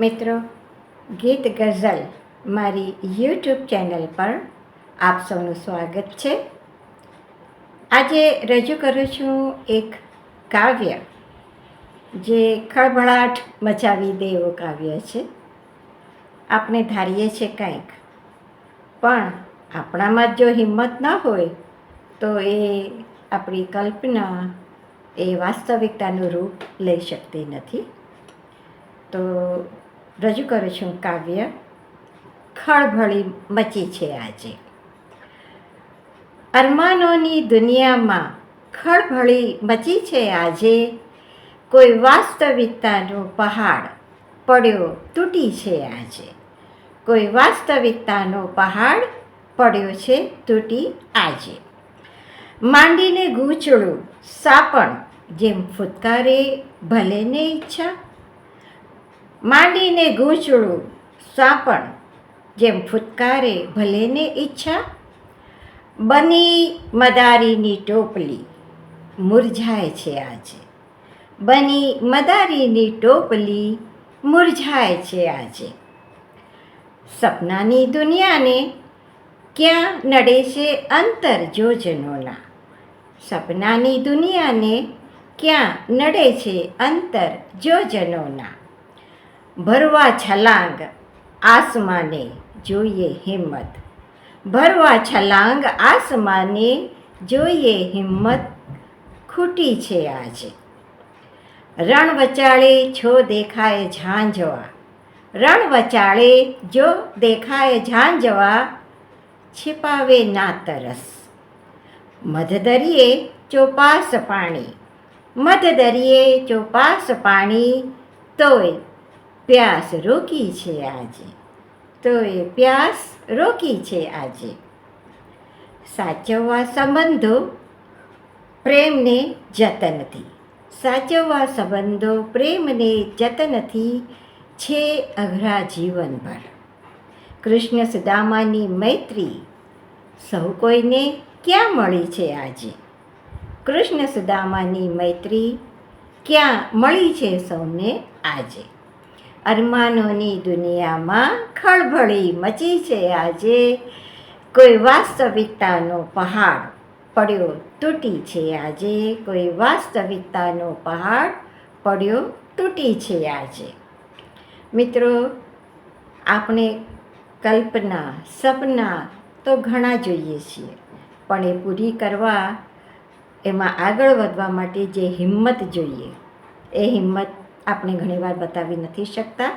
મિત્રો, ગીત ગઝલ મારી યુટ્યુબ ચેનલ પર આપ સૌનું સ્વાગત છે. આજે રજૂ કરું છું એક કાવ્ય, જે ખળભળાટ મચાવી દે એવું કાવ્ય છે. આપણે ધારીએ છીએ કંઈક, પણ આપણામાં જો હિંમત ન હોય, તો એ આપણી કલ્પના, એ વાસ્તવિકતાનું રૂપ લઈ શકતી નથી. તો રજૂ કરું છું કાવ્ય, ખળભળી મચી છે આજે. અરમાનોની દુનિયામાં ખળભળી મચી છે આજે. કોઈ વાસ્તવિકતાનો પહાડ પડ્યો તૂટી છે આજે. કોઈ વાસ્તવિકતાનો પહાડ પડ્યો છે તૂટી આજે. માંડીને ગૂંચળું સાપણ જેમ ફૂટકારે ભલે ને ઈચ્છા માંડીને ગૂંચળું સાપણ જેમ ફૂટકારે ભલેને ઈચ્છા, બની મદારીની ટોપલી મુરઝાય છે આજે. બની મદારીની ટોપલી મુરઝાય છે આજે. સપનાની દુનિયાને ક્યાં નડે છે અંતર જોજનોના? સપનાની દુનિયાને ક્યાં નડે છે અંતર જોજનોના? ભરવા છલાંગ આસમાને જોઈએ હિંમત. ભરવા છલાંગ આસમાને જોઈએ હિંમત ખૂટી છે આજે. રણ વચાળે છો દેખાય ઝાંઝવા રણ વચાળે જો દેખાય ઝાંઝવા, છિપાવે ના તરસ. મધદરિયે ચોપાસ પાણી મધદરિયે ચોપાસ પાણી તોય પ્યાસ રોકી છે આજે. તો એ પ્યાસ રોકી છે આજે. સાચવવા સંબંધો પ્રેમને જતનથી સાચવવા સંબંધો પ્રેમને જતનથી છે અઘરા જીવનભર. કૃષ્ણ સુદામાની મૈત્રી સૌ કોઈને ક્યાં મળી છે આજે? કૃષ્ણ સુદામાની મૈત્રી ક્યાં મળી છે સૌને આજે? અરમાનોની દુનિયામાં ખળભળી મચી છે આજે. કોઈ વાસ્તવિકતાનો પહાડ પડ્યો તૂટી છે આજે. કોઈ વાસ્તવિકતાનો પહાડ પડ્યો તૂટી છે આજે. મિત્રો, આપણે કલ્પના, સપના તો ઘણા જોઈએ છીએ, પણ એ પૂરી કરવા, એમાં આગળ વધવા માટે જે હિંમત જોઈએ, એ હિંમત આપણે ઘણીવાર બતાવી નથી શકતા.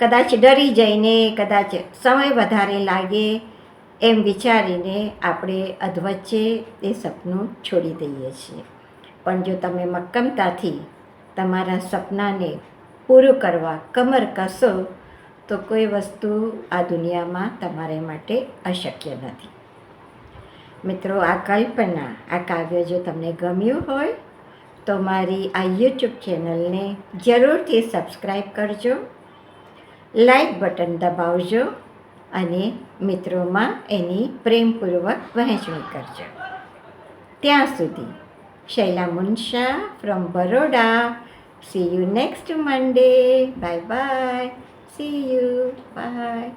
કદાચ ડરી જઈને, કદાચ સમય વધારે લાગે એમ વિચારીને આપણે અધવચ્ચે એ સપનું છોડી દઈએ છીએ. પણ જો તમે મક્કમતાથી તમારા સપનાને પૂરું કરવા કમર કસો, તો કોઈ વસ્તુ આ દુનિયામાં તમારે માટે અશક્ય નથી. મિત્રો, આ કલ્પના, આ કાવ્ય જો તમને ગમ્યું હોય તો મારી આ યુટ્યુબ ચેનલને જરૂરથી સબસ્ક્રાઈબ કરજો લાઈક બટન દબાવજો અને મિત્રોમાં એની પ્રેમપૂર્વક વહેંચણી કરજો. ત્યાં સુધી Shaila Munsha from Baroda. See you next Monday bye bye see you bye